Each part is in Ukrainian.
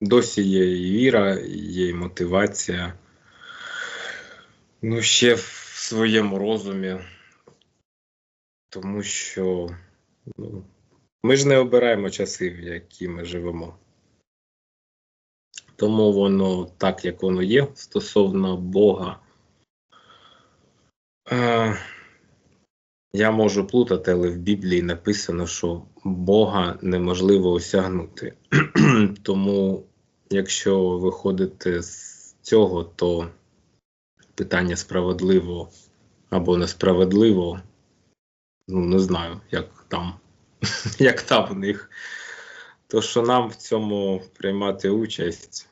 досі є і віра, є і мотивація. Ну, ще в своєму розумі. Тому що ну, ми ж не обираємо часи, в які ми живемо. Тому воно так, як воно є стосовно Бога. Е, я можу плутати, але в Біблії написано, що Бога неможливо осягнути. Тому, якщо виходити з цього, то питання справедливо або несправедливо, ну не знаю, як там, як там у них. То, що нам в цьому приймати участь.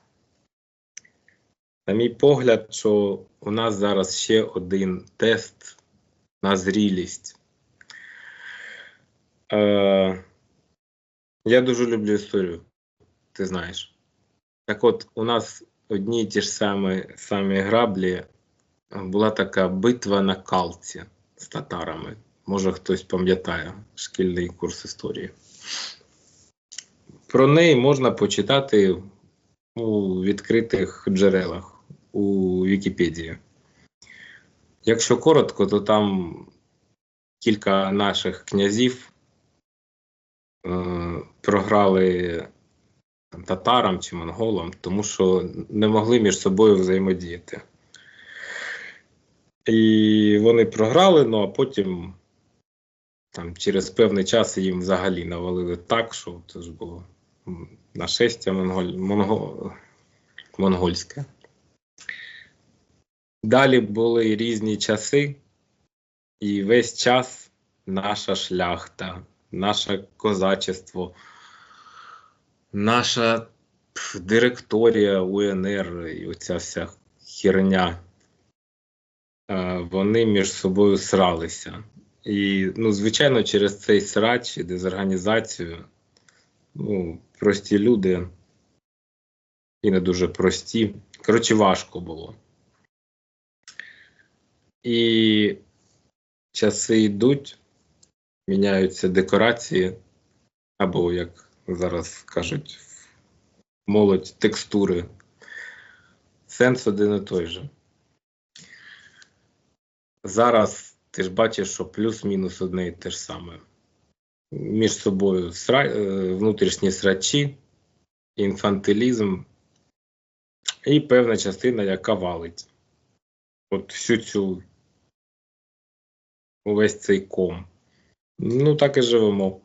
На мій погляд, що у нас зараз ще один тест на зрілість. Е, я дуже люблю історію, ти знаєш. Так от, у нас одні й ті ж самі, самі граблі була така битва на калці з татарами. Може хтось пам'ятає шкільний курс історії. Про неї можна почитати у відкритих джерелах у Вікіпедії. Якщо коротко, то там кілька наших князів е, програли там, татарам чи монголам, тому що не могли між собою взаємодіяти. І вони програли, ну а потім там, через певний час їм взагалі навалили так, що це ж було нашестя монголь, монго, монгольське. Далі були різні часи, і весь час наша шляхта, наше козачество, наша директорія УНР і оця вся херня, е, вони між собою сралися. І, ну, звичайно, через цей срач і дезорганізацію, ну, прості люди і не дуже прості. Коротше, важко було. І часи йдуть, міняються декорації, або, як зараз кажуть, молодь текстури. Сенс один і той же. Зараз ти ж бачиш, що плюс-мінус одне і те ж саме. Між собою сра... е, внутрішні срачі, інфантилізм і певна частина, яка валить. От всю цю увесь цей ком. Ну, так і живемо.